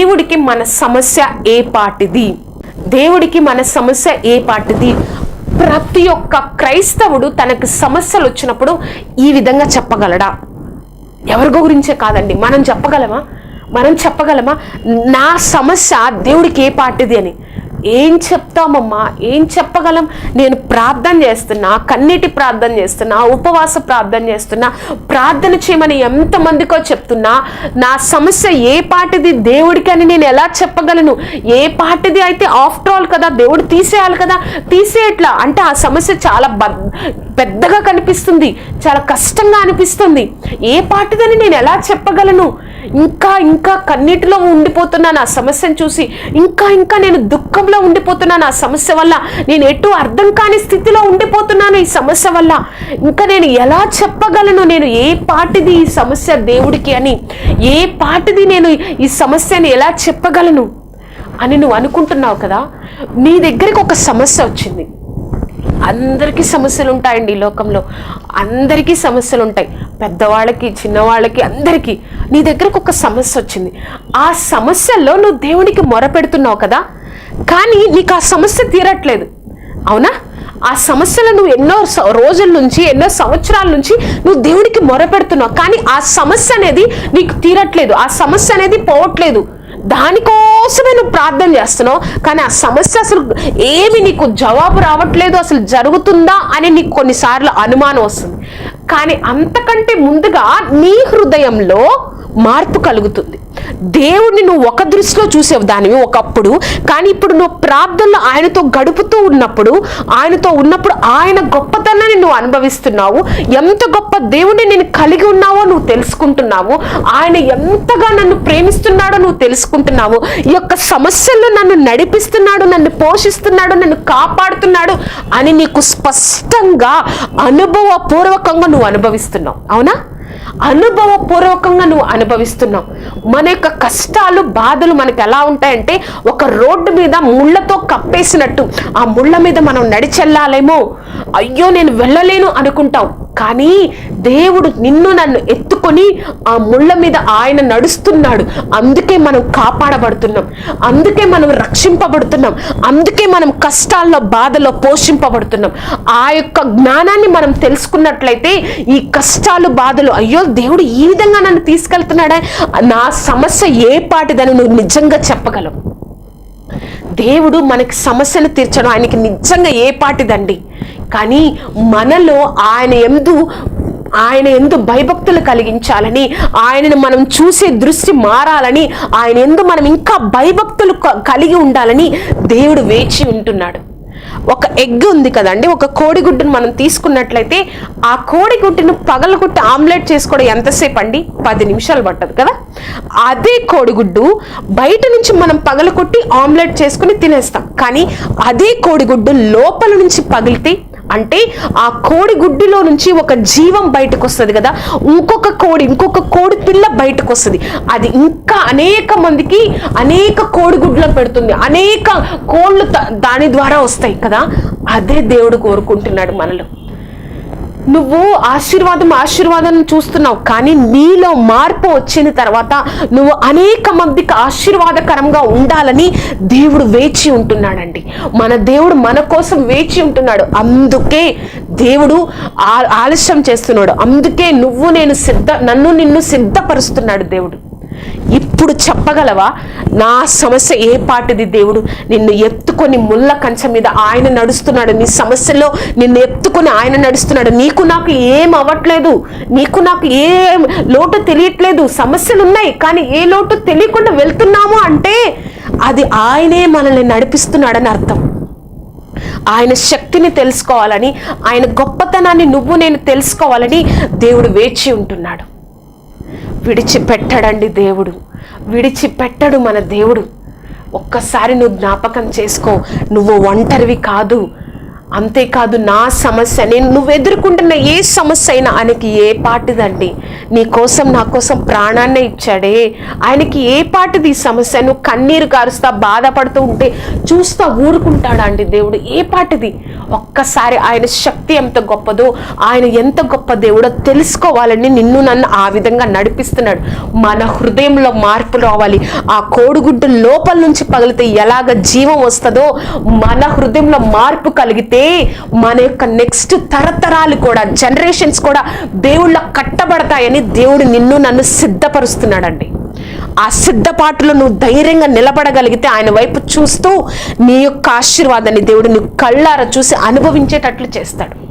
దేవుడికి మన సమస్య ఏ పాటిది? దేవుడికి మన సమస్య ఏ పాటిది? ప్రతి ఒక్క క్రైస్తవుడు తనకు సమస్యలు వచ్చినప్పుడు ఈ విధంగా చెప్పగలడా? ఎవరి గురించే కాదండి మనం చెప్పగలమా? మనం చెప్పగలమా? నా సమస్య దేవుడికి ఏ పాటిది అని? ఏం చెప్తామమ్మా? ఏం చెప్పగలం? నేను ప్రార్థన చేస్తున్నా కన్నీటి ప్రార్థన చేస్తున్నా ఉపవాస ప్రార్థన చేస్తున్నా ప్రార్థన చేయమని ఎంతమందికో చెప్తున్నా నా సమస్య ఏ పాటిది దేవుడికి అని నేను ఎలా చెప్పగలను? ఏ పాటిది అయితే ఆఫ్టర్ ఆల్ కదా దేవుడు తీసేయాలి కదా? తీసేయట్లా అంటే ఆ సమస్య చాలా బ పెద్దగా కనిపిస్తుంది చాలా కష్టంగా అనిపిస్తుంది. ఏ పాటిదని నేను ఎలా చెప్పగలను? ఇంకా ఇంకా కన్నీటిలో ఉండిపోతున్నాను ఆ సమస్యను చూసి. ఇంకా ఇంకా నేను దుఃఖంలో ఉండిపోతున్నాను ఆ సమస్య వల్ల. నేను ఎటు అర్థం కాని స్థితిలో ఉండిపోతున్నాను ఈ సమస్య వల్ల. ఇంకా నేను ఎలా చెప్పగలను నేను ఏ పాటిది ఈ సమస్య దేవుడికి అని? ఏ పాటిది నేను ఈ సమస్యని ఎలా చెప్పగలను అని నువ్వు అనుకుంటున్నావు కదా? నీ దగ్గరికి ఒక సమస్య వచ్చింది. అందరికీ సమస్యలు ఉంటాయండి ఈ లోకంలో. అందరికీ సమస్యలు ఉంటాయి. పెద్దవాళ్ళకి చిన్నవాళ్ళకి అందరికీ. నీ దగ్గరకు ఒక సమస్య వచ్చింది. ఆ సమస్యల్లో నువ్వు దేవునికి మొరపెడుతున్నావు కదా? కానీ నీకు ఆ సమస్య తీరట్లేదు. అవునా? ఆ సమస్యలు నువ్వు ఎన్నో రోజుల నుంచి ఎన్నో సంవత్సరాల నుంచి నువ్వు దేవుడికి మొరపెడుతున్నావు. కానీ ఆ సమస్య అనేది నీకు తీరట్లేదు. ఆ సమస్య అనేది పోవట్లేదు. దానికోసమే నువ్వు ప్రార్థన చేస్తున్నావు కానీ ఆ సమస్య అసలు ఏమి నీకు జవాబు రావట్లేదు అసలు జరుగుతుందా అని నీకు కొన్నిసార్లు అనుమానం వస్తుంది. కానీ అంతకంటే ముందుగా నీ హృదయంలో మార్పు కలుగుతుంది. దేవుణ్ణి నువ్వు ఒక దృష్టిలో చూసేవు దానివి ఒకప్పుడు. కానీ ఇప్పుడు నువ్వు ప్రార్థనలో ఆయనతో గడుపుతూ ఉన్నప్పుడు ఆయనతో ఉన్నప్పుడు ఆయన గొప్పతనాన్ని నువ్వు అనుభవిస్తున్నావు. ఎంత గొప్ప దేవుణ్ణి నేను కలిగి ఉన్నావో నువ్వు తెలుసుకుంటున్నావు. ఆయన ఎంతగా నన్ను ప్రేమిస్తున్నాడో నువ్వు తెలుసుకుంటున్నావు. ఈ యొక్క సమస్యల్లో నన్ను నడిపిస్తున్నాడు నన్ను పోషిస్తున్నాడు నన్ను కాపాడుతున్నాడు అని నీకు స్పష్టంగా అనుభవపూర్వకంగా నువ్వు అనుభవిస్తున్నావు. అవునా? అనుభవపూర్వకంగా నువ్వు అనుభవిస్తున్నావు. మన యొక్క కష్టాలు బాధలు మనకు ఎలా ఉంటాయంటే ఒక రోడ్డు మీద ముళ్ళతో కప్పేసినట్టు. ఆ ముళ్ళ మీద మనం నడిచెళ్ళాలేమో. అయ్యో నేను వెళ్ళలేను అనుకుంటాం. కానీ దేవుడు నిన్ను నన్ను ఎత్తుకొని ఆ ముళ్ళ మీద ఆయన నడుస్తున్నాడు. అందుకే మనం కాపాడబడుతున్నాం. అందుకే మనం రక్షింపబడుతున్నాం. అందుకే మనం కష్టాల్లో బాధలో పోషింపబడుతున్నాం. ఆ యొక్క జ్ఞానాన్ని మనం తెలుసుకున్నట్లయితే ఈ కష్టాలు బాధలు అయ్యో దేవుడు ఈ విధంగా నన్ను తీసుకెళ్తున్నాడా? నా సమస్య ఏ పాటిదని నువ్వు నిజంగా చెప్పగలవు. దేవుడు మనకి సమస్యను తీర్చడం ఆయనకి నిజంగా ఏ పాటిదండి? కానీ మనలో ఆయన ఎందు ఆయన ఎందు భయభక్తులు కలిగించాలని ఆయనను మనం చూసే దృష్టి మారాలని ఆయన ఎందు మనం ఇంకా భయభక్తులు క- కలిగి ఉండాలని దేవుడు వేచి ఉంటున్నాడు. ఒక ఎగ్ ఉంది కదండి ఒక కోడిగుడ్డును మనం తీసుకున్నట్లయితే ఆ కోడిగుడ్డును పగలగొట్టి ఆమ్లెట్ చేసుకోవడం ఎంతసేపు అండి? పది నిమిషాలు పట్టదు కదా? అదే కోడిగుడ్డు బయట నుంచి మనం పగలగొట్టి ఆమ్లెట్ చేసుకుని తినేస్తాం. కానీ అదే కోడిగుడ్డు లోపల నుంచి పగిలితే అంటే ఆ కోడి గుడ్డులో నుంచి ఒక జీవం బయటకు వస్తుంది కదా ఇంకొక కోడి ఇంకొక కోడి పిల్ల బయటకు వస్తుంది అది ఇంకా అనేక మందికి అనేక కోడి గుడ్లను పెడుతుంది. అనేక కోళ్ళు దాని ద్వారా వస్తాయి కదా. అదే దేవుడు కోరుకుంటున్నాడు మనలో. నువ్వు ఆశీర్వాదం ఆశీర్వాదం చూస్తున్నావు. కానీ నీలో మార్పు వచ్చిన తర్వాత నువ్వు అనేక మందికి ఆశీర్వాదకరంగా ఉండాలని దేవుడు వేచి ఉంటున్నాడండి. మన దేవుడు మన కోసం వేచి ఉంటున్నాడు. అందుకే దేవుడు ఆ- ఆలస్యం చేస్తున్నాడు. అందుకే నువ్వు నేను సిద్ధ నన్ను నిన్ను సిద్ధపరుస్తున్నాడు దేవుడు. ఇప్పుడు చెప్పగలవా? నా సమస్య ఏ పాటిది దేవుడు? నిన్ను ఎత్తుకొని ముళ్ళ కంచె మీద ఆయన నడుస్తున్నాడు. నీ సమస్యలో నిన్ను ఎత్తుకొని ఆయన నడుస్తున్నాడు. నీకు నాకు ఏం అవ్వట్లేదు. నీకు నాకు ఏ లోటు తెలియట్లేదు. సమస్యలు ఉన్నాయి కానీ ఏ లోటు తెలియకుండా వెళ్తున్నాము అంటే అది ఆయనే మనల్ని నడిపిస్తున్నాడని అర్థం. ఆయన శక్తిని తెలుసుకోవాలని ఆయన గొప్పతనాన్ని నువ్వు నేను తెలుసుకోవాలని దేవుడు వేచి ఉంటున్నాడు. విడిచిపెట్టడండి దేవుడు. విడిచిపెట్టడు మన దేవుడు. ఒక్కసారి నువ్వు జ్ఞాపకం చేసుకో. నువ్వు ఒంటరివి కాదు. అంతేకాదు నా సమస్య నేను నువ్వు ఎదుర్కొంటున్న ఏ సమస్య అయినా ఆయనకి ఏ పాటిదండి? నీ కోసం నా కోసం ప్రాణాన్నే ఇచ్చాడే. ఆయనకి ఏ పాటిది ఈ సమస్య? నువ్వు కన్నీరు కారుస్తా బాధపడుతూ ఉంటే చూస్తా ఊరుకుంటాడా అండి దేవుడు? ఏ పాటిది? ఒక్కసారి ఆయన శక్తి ఎంత గొప్పదో ఆయన ఎంత గొప్ప దేవుడో తెలుసుకోవాలని నిన్ను నన్ను ఆ విధంగా నడిపిస్తున్నాడు. మన హృదయంలో మార్పు రావాలి. ఆ కోడిగుడ్డు లోపల నుంచి పగిలితే ఎలాగ జీవం వస్తుందో మన హృదయంలో మార్పు కలిగితే మన యొక్క నెక్స్ట్ తరతరాలు కూడా జనరేషన్స్ కూడా దేవుళ్ళ కట్టబడతాయని దేవుడు నిన్ను నన్ను సిద్ధపరుస్తున్నాడండి. ఆ సిద్ధపాటులో నువ్వు ధైర్యంగా నిలబడగలిగితే ఆయన వైపు చూస్తూ నీ యొక్క ఆశీర్వాదాన్ని దేవుడు నువ్వు కళ్ళారా చూసి అనుభవించేటట్లు చేస్తాడు.